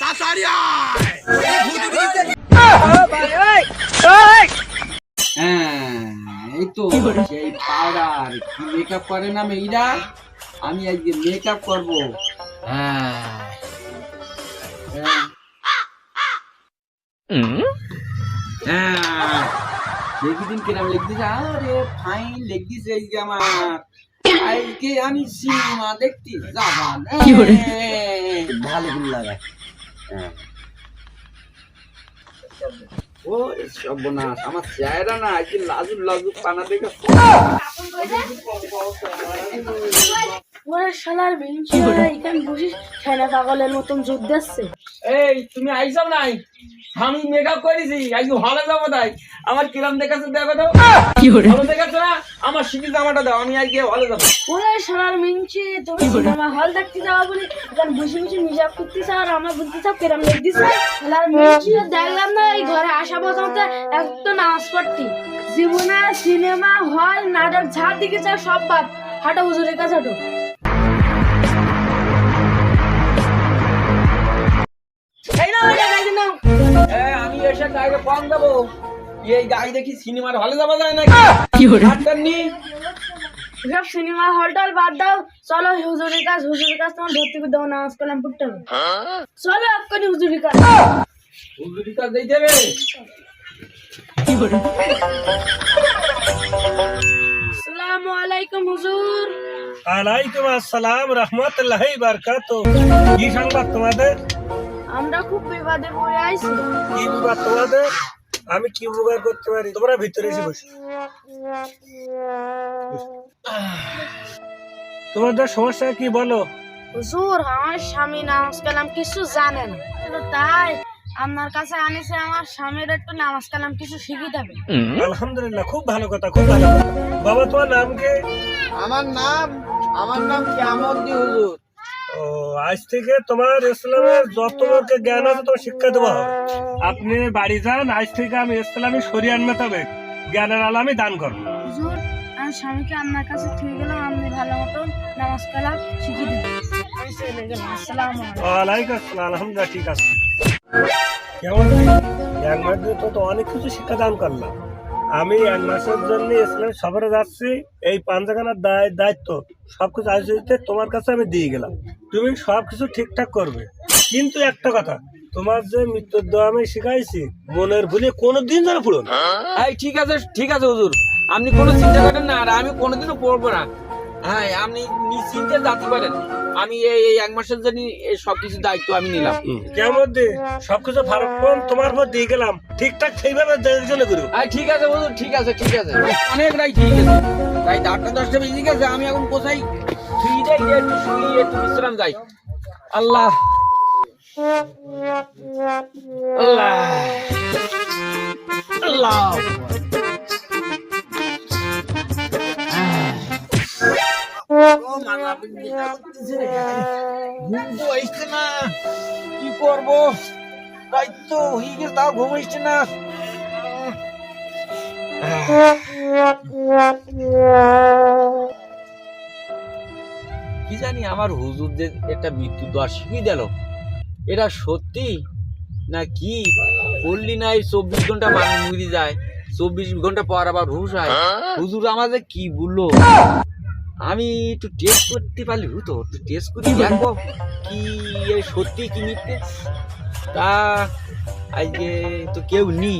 তাড়াতাড়ি হ্যাঁ। এই তো মেকআপ করে না আমি আজকে মেকআপ করব। হ্যাঁ। হ্যাঁ। দেখি দিন কিরাম লিখতেছে আরে ফাইন এই যে আমার। আজকে আমি সিনেমা দেখতে যাবান ভালো গুলো লাগা হ্যাঁ। ও সর্বনাশ। আমার চেহারা না আজকে লাজুক লাজুক পানা দেখে ওরা শালার বেঞ্চি এখানে বসিস? ছেনা পাগলের মতন যোগ দিচ্ছে। এই তুমি নাই? আমি মেকআপ করেছি আজকে হলে যাব তাই। আমার কিরম দেখাচ্ছে দেখো তো। ভালো দেখাচ্ছে না? আমার শিখি জামাটা দাও আমি আজকে হলে যাব। ওরা শালার তুমি সিনেমা হল দেখতে যাওয়া বলে এখানে বসে বসে করতেছে আর আমার বলতে চাও কেরাম দিছে? শালার মিনছি দেখলাম না এই ঘরে আসা পর্যন্ত নামাজ পড়তি জীবনে সিনেমা হল নাটক যা দিকে সব বাদ। হাঁটো হুজুরের কাছে হাঁটো। এই নাও এটা গাইতে নাও। এই, আমি এসে গাড়িতে কম দেবো। এই গাড়ি দেখি সিনেমার হলে যাওয়া যায় নাকি? ডাক্তার নি। সব সিনেমা হল টল বাদ দাও। চলো হুজুরের কাজ হুজুরের কাজ তোমার ধরতে করে দেবো নামাজ কালাম পড়তে হবে। চলো এক্ষুনি হুজুরের কাজ। হুজুরি কাজ দিতে হবে আসসালামু আলাইকুম হুজুর। আলাইকুম আসসালাম রহমতুল্লাহ বারকাত কি সংবাদ তোমাদের? আমরা খুব বিবাদে পড়ে আইছি কি বিবাদ তোমাদের? আমি কি উপকার করতে পারি? তোমরা ভিতরে এসে বসো। তোমাদের সমস্যা কি বলো? হুজুর আমার স্বামী নামাজ কালাম কিছু জানে না। তো তাই আপনার কাছে আনিছে আমার স্বামীর একটু নামাজ কালাম কিছু শিখিতে হবে আলহামদুলিল্লাহ খুব ভালো কথা খুব ভালো কথা। বাবা তোমার নাম কে? আমার নাম আমার নাম কেমন হুজুর? ও আজ থেকে তোমার ইসলামের যত জ্ঞান আছে তোমার শিক্ষা দেওয়া হবে। আপনি বাড়ি যান আজ থেকে আমি ইসলামী শরিয়ান মোতাবেক জ্ঞানের আলামে দান করব। হুজুর আমার স্বামীকে আপনার কাছে ঠিক গেলাম আপনি ভালো মতো নামাজ কালাম শিখিয়ে দেবেন আমি চলে গেলাম আসসালামু আলাইকুম ওয়ালাইকুম আসসালাম আলহামদুলিল্লাহ ঠিক আছে। কেমন এক মাস ধরে তো তো অনেক কিছু শিক্ষাদান করলাম। আমি এক মাসের জন্য ইসলাম সফরে যাচ্ছি এই পাঞ্জাখানার দায় সবকিছু তোমার কাছে আমি দিয়ে গেলাম। তুমি সবকিছু ঠিকঠাক করবে। কিন্তু একটা কথা, তোমার যে মৃত্যুর দোয়া আমি শিখাইছি, মনের ভুলে কোনোদিন যেন পুরো এই, ঠিক আছে ঠিক আছে, হুজুর। আপনি কোনো চিন্তা করেন না, আর আমি কোনোদিনও পড়ব না। হ্যাঁ আপনি নিশ্চিন্তে যাতে পারেন আমি এই এই এক মাসের জন্য এই সবকিছু দায়িত্ব আমি নিলাম। কেমন সবকিছু ফারকম তোমার উপর দিয়ে গেলাম। ঠিকঠাক সেইভাবে জন্য করো। ঠিক আছে হুজুর ঠিক আছে ঠিক আছে। অনেক রাই ঠিক আছে। রাই আটটা দশটা বেজে গেছে আমি এখন কোথায়? শুয়ে যাই গিয়ে একটু শুয়ে একটু বিশ্রাম যাই। আল্লাহ। আল্লাহ। আল্লাহ। কি করব না কি জানি আমার হুজুর যে একটা মৃত্যু দোয়া শিখিয়ে দিল। এটা সত্যি না কি? বললি না এই চব্বিশ ঘণ্টা মানুষ মরে যায়, চব্বিশ ঘণ্টা পর আবার হুশ হয়। হুজুর আমাদের কি বলল? আমি একটু টেস্ট করতে পারলি হতো একটু টেস্ট করে দেখব কি সত্যি কি মিথ্যে। তা আজকে তো কেউ নেই।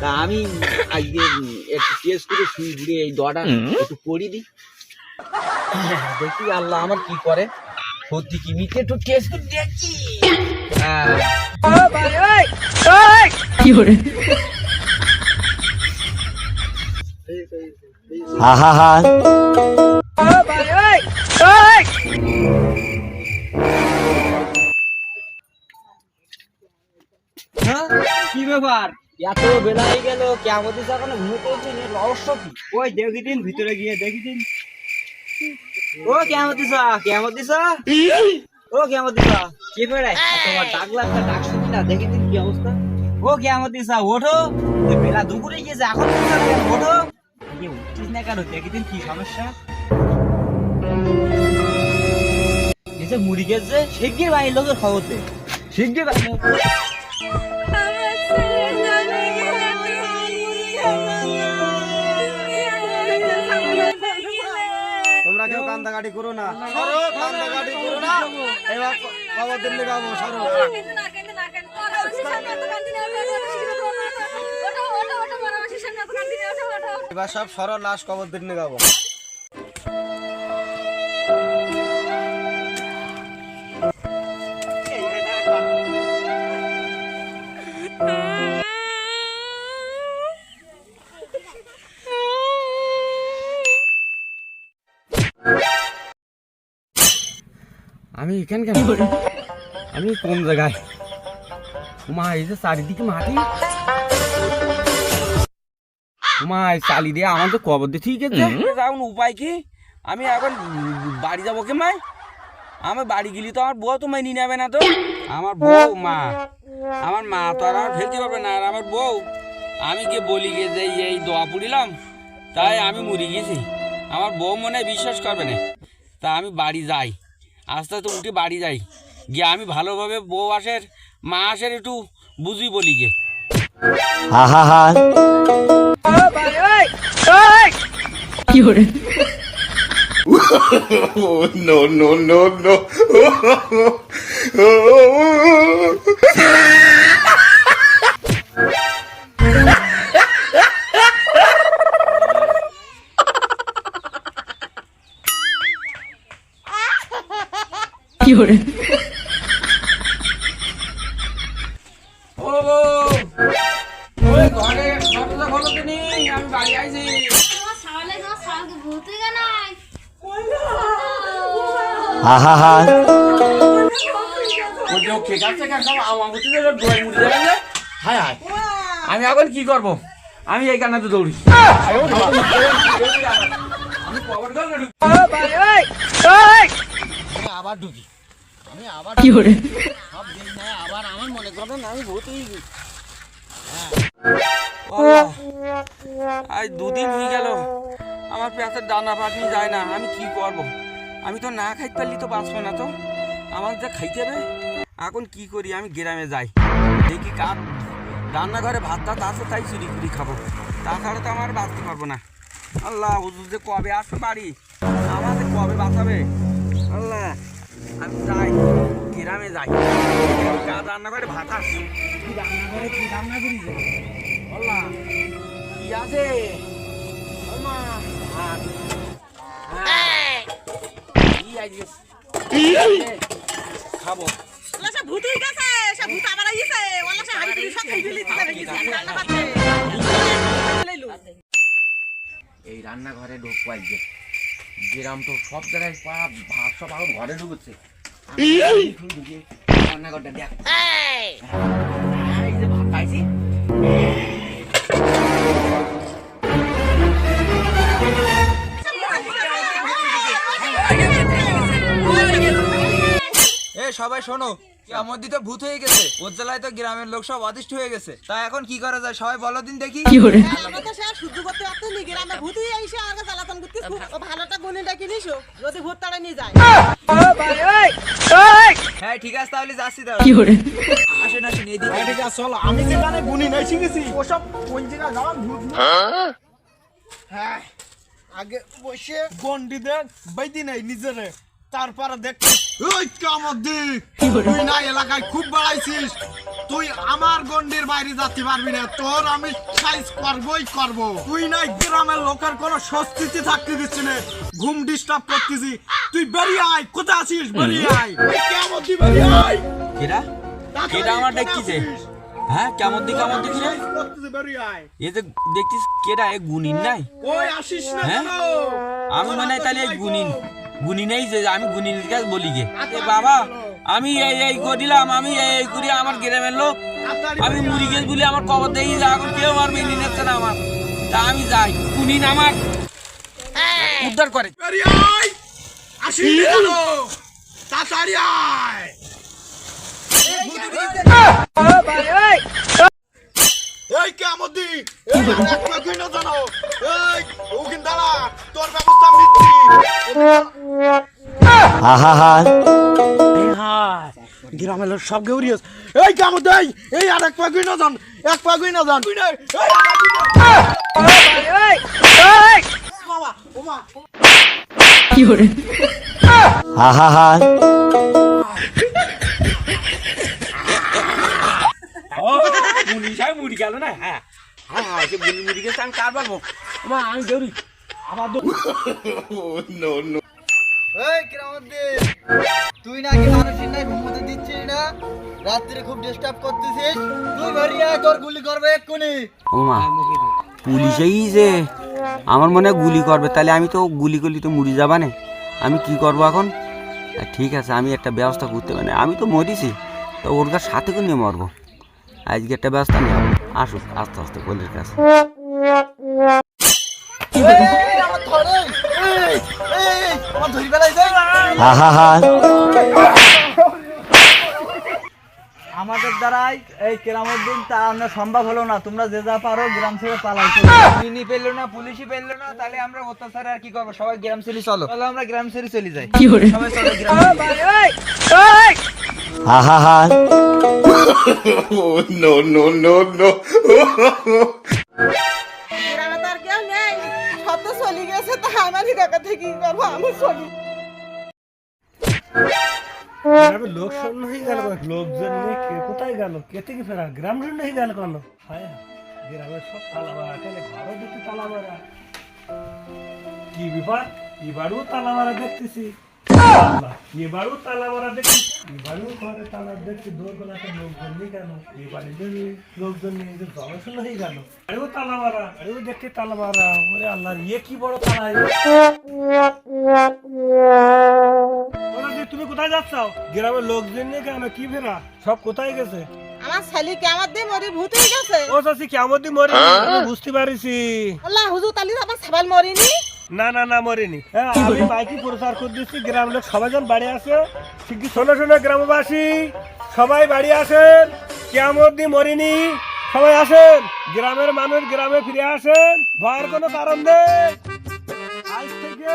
তা আমি আজকে একটু টেস্ট করে শুয়ে ঘুরে এই দটা একটু পড়ি দিই। দেখি আল্লাহ আমার কি করে। সত্যি কি মিথ্যে একটু টেস্ট করে দেখি। হ্যাঁ হ্যাঁ? কি ব্যাপার? এত বেলা হয়ে গেল রহস্য কি? ওই দেখি দিন ভিতরে গিয়ে দেখি দিন ও কেমন কেমন দিছ ও কেমন দিছ কি বেড়াই তোমার ডাক লাগছে, ডাক শুনি না দেখি দিন কি অবস্থা। ও কেমন দিছ ওঠো। বেলা দুপুরে গিয়েছে, এখন? ওঠো। কি উঠছিস না কেন দেখি দিন কি সমস্যা? এসে মুড়ি গেছে শিগগির বাড়ির লোকের খবর দে। শিগগির। তোমরা কেউ কান্দাকাটি করো না। সরো কান্দাকাটি করো না। এবার খবর দিল্লি গাবো সরো। এবার সব সরল লাশ কবর দিল্লি গাবো আমি এখান কেন? আমি কোন জায়গায়? মা, এই যে চারিদিকে মাটি। মা চালি দিয়ে আমার তো কবর দিয়ে ঠিক আছে? এখন উপায় কি? আমি এখন বাড়ি যাব কে মাই? আমার বাড়ি গেলি তো আমার বউ তো মেনে নেবে না তো। আমার বউ মা। আমার মা তো আর আমার ফেলতে পারবে না আর আমার বউ। আমি গিয়ে বলি গিয়ে যে এই দোয়া পুড়িলাম তাই আমি মরে গেছি। আমার বউ মনে হয় বিশ্বাস করবে না। তা আমি বাড়ি যাই। আস্তে আস্তে উঠে বাড়ি যাই। গিয়ে আমি ভালোভাবে বউ আসের মা আসের একটু বুঝি বলি গে no, no, no, no. ও যে। হায় হায়। আমি এখন কি করব? আমি এই দৌড়ি। কবর গেল আমি আবার ঢুকি আমি আবার কি করে? সব দিন না আবার আমার মনে করেন আমি ভূতই আজ দুদিন হয়ে গেল। আমার পেঁচের দানা পাটনি যায় না। আমি কি করব? আমি তো না খাইতে পারলি তো বাঁচবো না তো। আমার যা খাইতে হবে। এখন কি করি? আমি গ্রামে যাই। দেখি কার রান্নাঘরে ভাত টাত আছে, তাই চুরি করে খাব। তাছাড়া তো আমার বাঁচতে পারব না। আল্লাহ, হুজুর যে কবে আসবে বাড়ি? আমাদের কবে বাঁচাবে? আল্লাহ, আমি যাই। গ্রামে যাই। কার রান্নাঘরে ভাত কি রান্নাঘরে কি রান্না করি যে আল্লাহ কি আছে ওমা ভাত হ্যাঁ। কি আজকে খাব সে ভূত হয়ে গেছে সে ভূত আবার আইছে ওলা সে হাড়ি পুরি সব খাই দিলি তারে কি রান্না বাতে এই রান্নাঘরে ঢুকবো আজকে গ্রাম তো সব জায়গায় পাড়া ভাত সব এখন ঘরে ঢুকছে রান্নাঘরটা দেখ সবাই শোনো কেমন দিতে ভূত হয়ে গেছে। ওর জেলায় তো গ্রামের লোক সব অতিষ্ঠ হয়ে গেছে। তা এখন কি করা যায়? সবাই বলো দিন দেখি। আমরা হয়ে যায়। হ্যাঁ ঠিক আছে তাহলে যাচ্ছি আসেন আসেন আছে চলো আমি যেখানে গুনি নাই শিখেছি ওসব কোন জায়গা যাওয়ার ভূত না। হ্যাঁ আগে বসে গন্ডি দেখ বাইদি নাই নিজেরে। তারপরে দেখতে ওই কামদ্দি তুই না এলাকায় খুব বাড়াইছিস। তুই আমার গন্ডির বাইরে যেতে পারবি না তোর আমি সাইজ করবই করব। তুই নাই গ্রামের লোকের কোনো স্বস্তিতে থাকতে দিচ্ছি না। ঘুম ডিস্টার্ব করতেছি। তুই বেরিয়ে আয় কোথায় আছিস? বেরিয়ে আয়। কামদ্দি বেরিয়ে আয়। কেডা কেডা আমার দেখতেছে হ্যাঁ কেমন দিকে আমার দেখি রে করতেছি বেরিয়ে আয়। এ যে দেখছিস কেডা এ গুনিন নাই? ওই আসিস না হ্যাঁ? আমি মনে হয় তাহলে এই গুনিন গুনিনেই যে আমি গুনিনের কাছে বলি গে। এ বাবা আমি এই এই করিলাম আমি এই এই করি আমার গ্রামের লোক আমি মুড়ি গেছ বলি আমার কবর দেখি যা এখন কেউ আর মেনে নিচ্ছে না আমার। তা আমি যাই গুনিন আমার। উদ্ধার করে। তাড়াতাড়ি আয়। এই কামদি এই একলা এই ওকিন দাঁড়া এই কামদি এক পাগুই না এক পাগুই না কি হরে মুড়ি সাহেব মুড়ি গেল না? হ্যাঁ। হ্যাঁ হ্যাঁ সে মুড়ি মুড়ি গেছে আমি কার পারব আমি আমার দো এই কিরামদ্দি তুই নাকি মানুষের নাই ঘুমোতে দিচ্ছিস না? রাত্রে খুব ডিস্টার্ব করতেছিস। তুই ভরিয়া তোর গুলি করবে এক্ষুনি। ওমা পুলিশেই যে আমার মনে হয় গুলি করবে। তাহলে আমি তো গুলি করলি তো মুড়ি যাবা না। আমি কি করব এখন? ঠিক আছে আমি একটা ব্যবস্থা করতে পারি। আমি তো মরিছি তো ওর সাথে করে নিয়ে মরবো। আজকে একটা ব্যবস্থা নিয়ে আসুক আস্তে আস্তে পুলিশের কাছে। আমাদের দ্বারাই এই কেরামুদ্দিন তা আমরা সম্ভব হলো না। তোমরা যে যা পারো গ্রাম ছেড়ে পালাইছো মিনি পেললো না পুলিশই পেললো না তাহলে আমরা অত্যাচার আর কি করব? সবাই গ্রাম ছেড়ে চলো। চলো আমরা গ্রাম ছেড়ে চলে যাই। সবাই চলো গ্রাম হা হা হা no, no, no, no. লোকজন কোথায় গেল? ফেরা? গেল কি বিপদ? এবারও তালা মারা দেখতেছি। এবারও তালা মারা দেখছি এবারও ঘরে তালা দেখছি দোরগোলাতে লোকজন নেই কেন? এবারে লোকজন যে হয়ে গেল। আরেও তালা মারা আরেও দেখতে তালা মারা। ওরে আল্লাহ ইয়ে কি বড় তালা তুমি কোথায় যাচ্ছ? গ্রামের লোকজন নিয়ে কেন? কি ফেরা সব কোথায় গেছে? আমার ছেলে কেমন দিয়ে মরি ভূত হয়ে গেছে? ও চাষি কেমন দিন মরে বুঝতে পারিছি। আল্লাহ হুজুর তালি আমার সাবাল মরিনি। না না না, মরেনি। হ্যাঁ আমি বাইকে প্রচার করে দিচ্ছি গ্রাম লোক, সবাই যেন বাড়ি আসে। ঠিক শোনো শোনো, গ্রামবাসী, সবাই বাড়ি আসেন। কেমন দিন মরিনি, সবাই আসেন। গ্রামের মানুষ গ্রামে ফিরে আসেন, ভয়ের কোনো কারণ নেই। আজ থেকে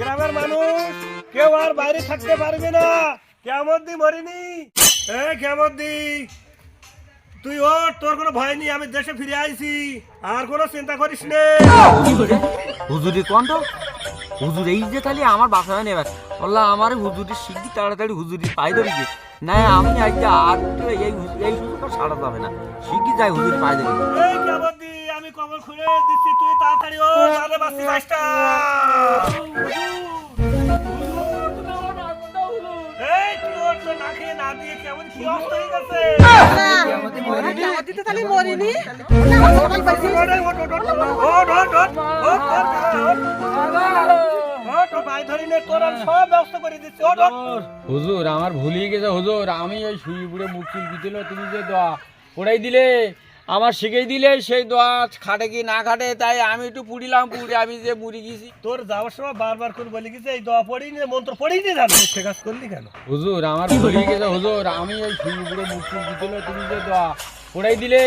গ্রামের মানুষ কেউ আর বাইরে থাকতে পারবে না। কেমন দি মরিনি, এ কেমন দি তুই ও তোর কোনো ভয় নেই আমি দেশে ফিরে আইছি। আর কোনো চিন্তা করিস নে। হুজুরি কোন তো হুজুর এই যে তাহলে আমার বাসা নেবার বললাম আমার হুজুরি শিখি তাড়াতাড়ি হুজুরি পাই ধরি যে না আমি আজকে আর তো এই হুজুর- এই সুযোগ আর সারা যাবে না। শিখি যাই হুজুরি পাই ধরি এই আমি কবর খুলে দিচ্ছি তুই তাড়াতাড়ি ও তাহলে বাঁচি যাসটা হয়ে গেছে? হুজুর, আমার ভুলিয়ে গেছে, হুজুর। আমি ওই শুয়ে পুরে মুখ চুল দিল তুমি যে দোয়া ওটাই দিলে। আমার শিখেই দিলে সেই দোয়া খাটে কি না খাটে তাই আমি একটু পুড়িলাম পুড়ে আমি যে মুড়ি গেছি তোর যাওয়ার সময় বারবার করে বলে গেছে এই দোয়া পড়ি নি মন্ত্র পড়ি নি জানো সে কাজ করলি কেন? হুজুর আমার ভুলিয়ে গেছে হুজুর আমি ওই শুয়ে পুড়ে মুখ চুল তুমি যে দোয়া পড়াই দিলে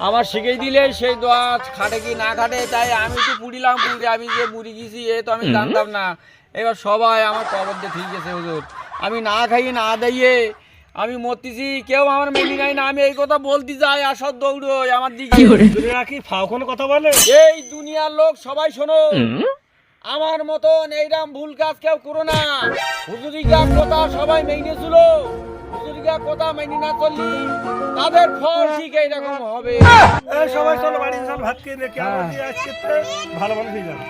আমার শিখেই দিলে সেই দোয়া খাটে কি না খাটে তাই আমি একটু পুড়িলাম পুড়ে আমি যে মুড়ি গেছি এ তো আমি জানতাম না। এবার সবাই আমার কবর দিয়ে ঠিক আছে হুজুর। আমি না খাইয়ে না দাইয়ে আমি মরতেছি কেউ আমার মেলি নাই না আমি এই কথা বলতে যাই আসর দৌড়োই আমার দিকে তুমি নাকি ফাও কোনো কথা বলে? এই দুনিয়ার লোক সবাই শোনো। আমার মতন এইরাম ভুল কাজ কেউ করো না। হুজুরিকা কথা সবাই মেনে ছিল হুজুরিকা কথা মেনে না চললি তাদের ফল ঠিক এইরকম হবে। সবাই চলো বাড়ি চল ভাত খেয়ে নে কেমন দিয়ে আজকে ভালো ভালো হয়ে যাবে।